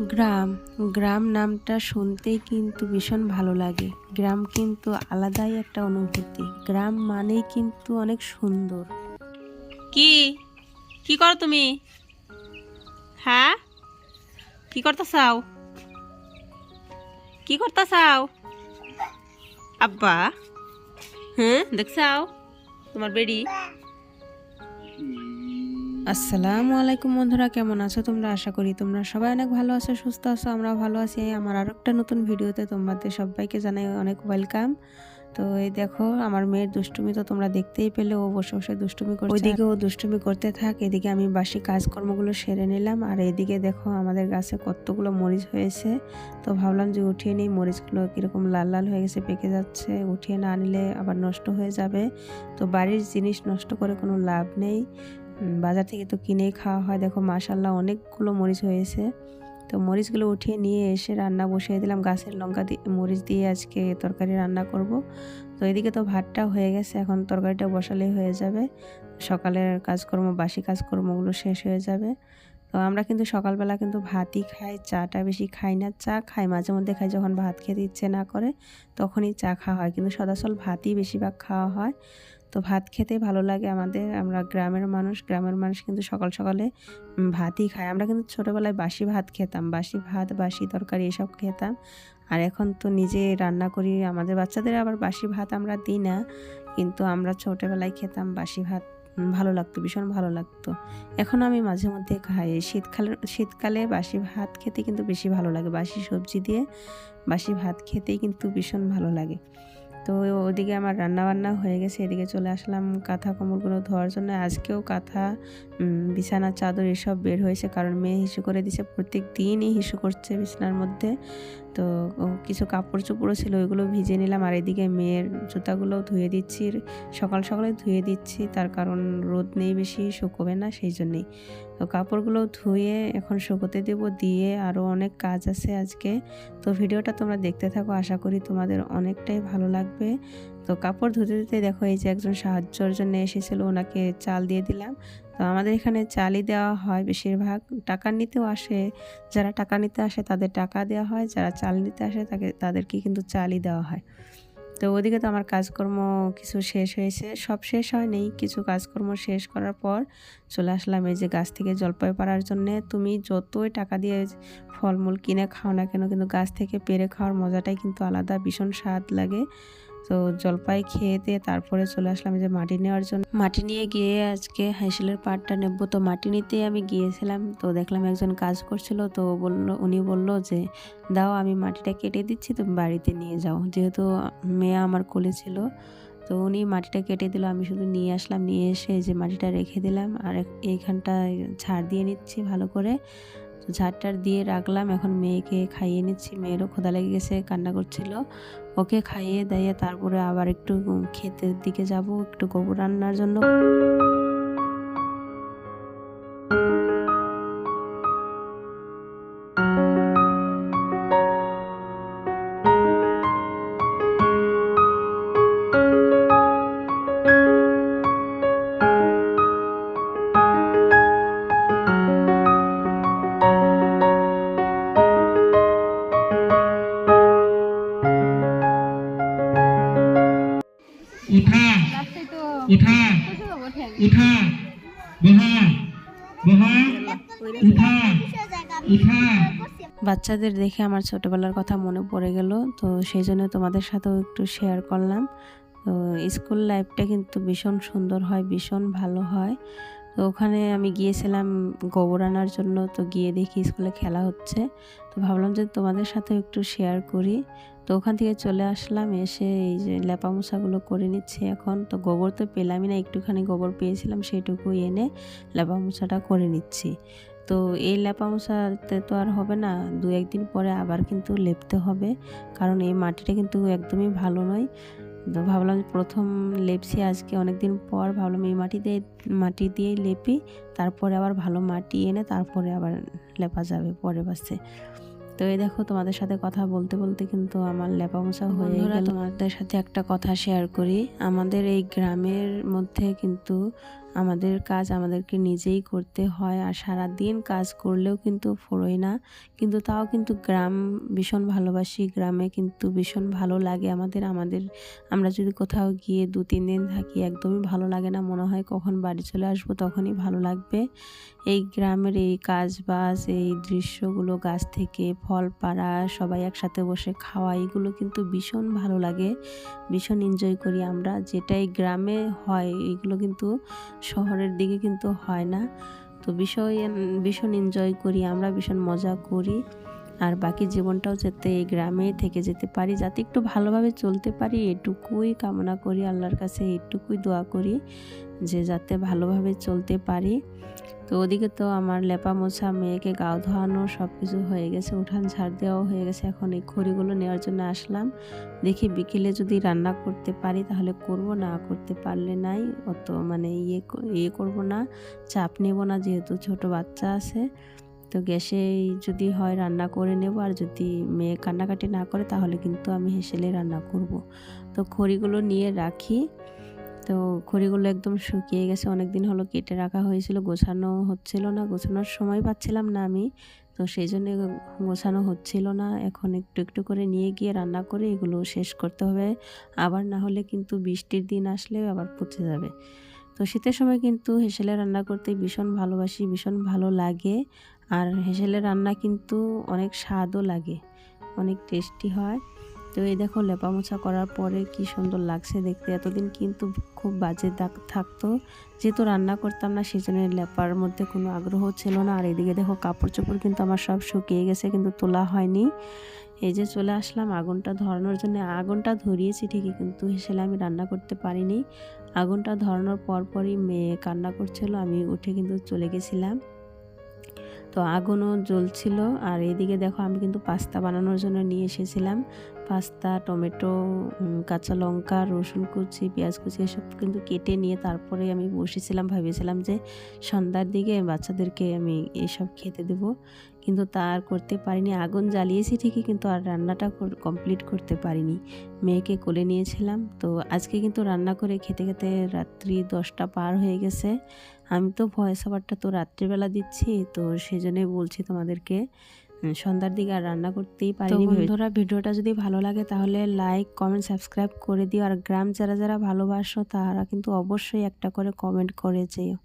গ্রাম। গ্রাম নামটা শুনতেই কিন্তু ভীষণ ভালো লাগে। গ্রাম কিন্তু আলাদাই একটা অনুভূতি। গ্রাম মানেই কিন্তু অনেক সুন্দর। কি? কি করো তুমি? হ্যাঁ? কি করতে চাও কি করতে চাও আব্বা হ্যাঁ দেখছাও? তোমার বেড়ি? আসসালামু আলাইকুম বন্ধুরা, কেমন আছো তোমরা? আশা করি তোমরা সবাই অনেক ভালো আছো, সুস্থ আছো আমরা ভালো আছি। আমার আরও একটা নতুন ভিডিওতে তোমাদের সবাইকে জানাই অনেক ওয়েলকাম তো এই দেখো, আমার মেয়ের দুষ্টুমি তো তোমরা দেখতেই পেলে, ও বসে বসে দুষ্টুমি করছে। ওইদিকে ও দুষ্টুমি করতে থাক, এদিকে আমি বাসি কাজকর্মগুলো সেরে নিলাম, আর এদিকে দেখো আমাদের গাছে কতগুলো মরিচ হয়েছে। তো ভাবলাম যে উঠিয়ে নিই, মরিচগুলো কীরকম লাল লাল হয়ে গেছে, পেকে যাচ্ছে। উঠিয়ে না নিলে আবার নষ্ট হয়ে যাবে। তো বাড়ির জিনিস নষ্ট করে কোনো লাভ নেই। বাজার থেকে তো কিনেই খাওয়া হয়। দেখো মাশাল্লাহ অনেকগুলো মরিচ হয়েছে। তো মরিচগুলো উঠিয়ে নিয়ে এসে রান্না বসিয়ে দিলাম। গাছের লঙ্কা দিয়ে মরিচ দিয়ে আজকে তরকারি রান্না করব। তো এদিকে তো ভাতটা হয়ে গেছে। এখন তরকারিটা বসালেই হয়ে যাবে। সকালের কাজকর্ম, বাসি কাজকর্মগুলো শেষ হয়ে যাবে। তো আমরা কিন্তু সকালবেলা কিন্তু ভাতই খাই, চাটা বেশি খাই না। চা খাই, মাঝে মধ্যে খাই যখন ভাত খেতে ইচ্ছে না করে, তখনই চা খাওয়া হয়। কিন্তু সদাসল ভাতই বেশিরভাগ খাওয়া হয়। তো ভাত খেতে ভালো লাগে আমাদের। আমরা গ্রামের মানুষ গ্রামের মানুষ কিন্তু সকাল সকালে ভাতই খায়। আমরা কিন্তু ছোটোবেলায় বাসি ভাত খেতাম বাসি ভাত বাসি তরকারি এসব খেতাম। আর এখন তো নিজে রান্না করি আমাদের বাচ্চাদের আবার বাসি ভাত আমরা দিই না। কিন্তু আমরা ছোটোবেলায় খেতাম বাসি ভাত ভালো লাগতো ভীষণ ভালো লাগতো। এখন আমি মাঝে মধ্যে খাই। শীতকালে শীতকালে বাসি ভাত খেতে কিন্তু বেশি ভালো লাগে। বাসি সবজি দিয়ে বাসি ভাত খেতেই কিন্তু ভীষণ ভালো লাগে। তো ওদিকে আমার রান্না বান্না হয়ে গেছে, এদিকে চলে আসলাম কাঁথা কম্বলগুলো ধোয়ার জন্য। আজকেও কাঁথা বিছানা চাদর এসব বের হয়েছে, কারণ মেয়ে হিসু করে দিছে, প্রত্যেক দিনই হিসু করছে বিছানার মধ্যে। তো কিছু কাপড় চোপড়ও ছিল, ওইগুলো ভিজে নিলাম। আর এদিকে মেয়ের জুতাগুলো ধুয়ে দিচ্ছি সকাল সকালে ধুয়ে দিচ্ছি। তার কারণ রোদ নেই বেশি, শুকোবে না, সেই জন্যেই। তো কাপড়গুলো ধুয়ে এখন শুকোতে দেব, দিয়ে আরও অনেক কাজ আছে আজকে। তো ভিডিওটা তোমরা দেখতে থাকো, আশা করি তোমাদের অনেকটাই ভালো লাগবে। তো কাপড় ধুতে ধুতে দেখো এই যে একজন সাহায্যর জন্য এসেছিল, ওনাকে চাল দিয়ে দিলাম। তো আমাদের এখানে চালই দেওয়া হয় বেশিরভাগ। টাকা নিতেও আসে, যারা টাকা নিতে আসে তাদের টাকা দেওয়া হয়, যারা চাল নিতে আসে তাকে, তাদেরকে কিন্তু চালই দেওয়া হয়। তো ওদিকে তো আমার কাজকর্ম কিছু শেষ হয়েছে, সব শেষ হয়নি। কিছু কাজকর্ম শেষ করার পর চলে আসলাম এই যে গাছ থেকে জলপাই পাড়ার জন্যে। তুমি যতই টাকা দিয়ে ফলমূল কিনে খাও না কেন, কিন্তু গাছ থেকে পেরে খাওয়ার মজাটাই কিন্তু আলাদা, ভীষণ স্বাদ লাগে। তো জলপাই খেয়ে দিয়ে তারপরে চলে আসলাম যে মাটি নেওয়ার জন্য। মাটি নিয়ে গিয়ে আজকে হাইসেলের পাটটা নেব। তো মাটি নিতেই আমি গিয়েছিলাম। তো দেখলাম একজন কাজ করছিল। তো বলল, উনি বলল যে, দাও, আমি মাটিটা কেটে দিচ্ছি, তুমি বাড়িতে নিয়ে যাও। যেহেতু মেয়ে আমার কোলে ছিল, তো উনি মাটিটা কেটে দিল। আমি শুধু নিয়ে আসলাম। নিয়ে এসে যে মাটিটা রেখে দিলাম। আর এইখানটায় ঝাড় দিয়ে নিচ্ছি ভালো করে। তো ঝাড়টার দিয়ে রাখলাম। এখন মেয়েকে খাইয়ে নিচ্ছি। মেয়েরও খোদা লেগে গেছে, কান্না করছিল। ওকে খাইয়ে দাইয়ে তারপরে আবার একটু ক্ষেতের দিকে যাব, একটু গোবর রান্নার জন্য। উঠা উঠা উঠা বহা বহা উঠা উঠা বাচ্চাদের দেখে আমার ছোটবেলার কথা মনে পড়ে গেল তো সেই জন্য তোমাদের সাথেও একটু শেয়ার করলাম। তো স্কুল লাইফটা কিন্তু ভীষণ সুন্দর হয় ভীষণ ভালো হয়। তো ওখানে আমি গিয়েছিলাম গোবর আনার জন্য, তো গিয়ে দেখি স্কুলে খেলা হচ্ছে। তো ভাবলাম যে তোমাদের সাথেও একটু শেয়ার করি। তো ওখান থেকে চলে আসলাম, এসে এই যে লেপা মোছাগুলো করে নিচ্ছি এখন। তো গোবর তো পেলামই না, একটুখানি গোবর পেয়েছিলাম সেইটুকু এনে লেপা মোছাটা করে নিচ্ছি। তো এই লেপা মশাতে তো আর হবে না দু একদিন পরে আবার কিন্তু লেপতে হবে। কারণ এই মাটিটা কিন্তু একদমই ভালো নয়। তো ভাবলাম প্রথম লেপছি আজকে অনেক দিন পর ভাবলাম এই মাটি দিয়ে মাটি দিয়ে লেপি তারপরে আবার ভালো মাটি এনে তারপরে আবার লেপা যাবে পরে বাসে তো এই দেখো তোমাদের সাথে কথা বলতে বলতে কিন্তু আমার লেপা মোছা হয়ে গেল। তোমাদের সাথে একটা কথা শেয়ার করি। আমাদের এই গ্রামের মধ্যে কিন্তু আমাদের কাজ আমাদেরকে নিজেই করতে হয় আর সারা দিন কাজ করলেও কিন্তু ফোরোয় না। কিন্তু তাও কিন্তু গ্রাম ভীষণ ভালোবাসি, গ্রামে কিন্তু ভীষণ ভালো লাগে আমাদের আমাদের, আমরা যদি কোথাও গিয়ে দু, তিন দিন থাকি একদমই ভালো লাগে না। মনে হয় কখন বাড়ি চলে আসব তখনই ভালো লাগবে। এই গ্রামের এই কাজ বাজ এই দৃশ্যগুলো, গাছ থেকে ফল, পাড়া, সবাই একসাথে বসে খাওয়া, এগুলো কিন্তু ভীষণ ভালো লাগে। ভীষণ এনজয় করি আমরা। যেটা এই গ্রামে হয়, এগুলো কিন্তু শহরের দিকে কিন্তু হয় না। তো বিষয় ভীষণ এনজয় করি আমরা ভীষণ মজা করি। আর বাকি জীবনটাও যাতে এই গ্রামে থেকে যেতে পারি, যাতে একটু ভালোভাবে চলতে পারি, এটুকুই কামনা করি, আল্লাহর কাছে এটুকুই দোয়া করি যে যাতে ভালোভাবে চলতে পারি। তো ওদিকে তো আমার লেপা মোছা মেয়েকে গাও ধোয়ানো সব কিছু হয়ে গেছে, উঠান ঝাড় দেওয়াও হয়ে গেছে, এখন এই খড়িগুলো নেওয়ার জন্য আসলাম। দেখি বিকেলে যদি রান্না করতে পারি, তাহলে করব, না করতে পারলে নাই, অত মানে ইয়ে ইয়ে করব না, চাপ নেব না, যেহেতু ছোট বাচ্চা আছে। তো গ্যাসে যদি হয় রান্না করে নেব, আর যদি মেয়ে কান্নাকাটি না করে তাহলে কিন্তু আমি হেসেলে রান্না করব। তো খড়িগুলো নিয়ে রাখি। তো খড়িগুলো একদম শুকিয়ে গেছে অনেক দিন হলো কেটে রাখা হয়েছিল, গোছানো হচ্ছিল না, গোছানোর সময় পাচ্ছিলাম না আমি। তো সেই জন্য গোছানো হচ্ছিল না। এখন একটু একটু করে নিয়ে গিয়ে রান্না করে এগুলো শেষ করতে হবে। আবার না হলে কিন্তু বৃষ্টির দিন আসলে আবার পচে যাবে। তো শীতের সময় কিন্তু হেসেলে রান্না করতে ভীষণ ভালোবাসি, ভীষণ ভালো লাগে। আর হেসেলে রান্না কিন্তু অনেক স্বাদও লাগে, অনেক টেস্টি হয়। তো এই দেখো লেপা মোছা করার পরে কি সুন্দর লাগছে দেখতে। এতদিন কিন্তু খুব বাজে দাগ থাকতো। যেহেতু রান্না করতাম না সেই জন্য লেপার মধ্যে কোনো আগ্রহ ছিল না। আর এদিকে দেখো কাপড় চোপড় কিন্তু আমার সব শুকিয়ে গেছে, কিন্তু তোলা হয়নি। এই যে চলে আসলাম আগুনটা ধরানোর জন্য। আগুনটা ধরিয়েছি ঠিকই, কিন্তু হেসেলে আমি রান্না করতে পারিনি। আগুনটা ধরানোর পরপরই মেয়ে কান্না করছিল, আমি উঠে কিন্তু চলে গেছিলাম। তো আগুনও জ্বলছিল। আর এদিকে দেখো আমি কিন্তু পাস্তা বানানোর জন্য নিয়ে এসেছিলাম। পাস্তা, টমেটো কাঁচা লঙ্কা, রসুন কুচি, পেঁয়াজ কুচি এসব কিন্তু কেটে নিয়ে তারপরে আমি বসেছিলাম, ভেবেছিলাম যে সন্ধ্যার দিকে বাচ্চাদেরকে আমি এসব খেতে দেব। কিন্তু তা আর করতে পারিনি। আগুন জ্বালিয়েছি ঠিকই কিন্তু আর রান্নাটা কমপ্লিট করতে পারিনি। মেয়েকে কোলে নিয়েছিলাম। তো আজকে কিন্তু রান্না করে খেতে খেতে রাত্রি দশটা পার হয়ে গেছে। আমি তো ভয়েস ওভারটা তো রাত্রিবেলা দিচ্ছি তো সেই জন্যই বলছি তোমাদেরকে সন্ধ্যার দিকে আর রান্না করতেই পারিনি। বন্ধুরা ভিডিওটা যদি ভালো লাগে তাহলে লাইক কমেন্ট সাবস্ক্রাইব করে দিও। আর গ্রাম যারা যারা ভালোবাসো তারা কিন্তু অবশ্যই একটা করে কমেন্ট করে যেও।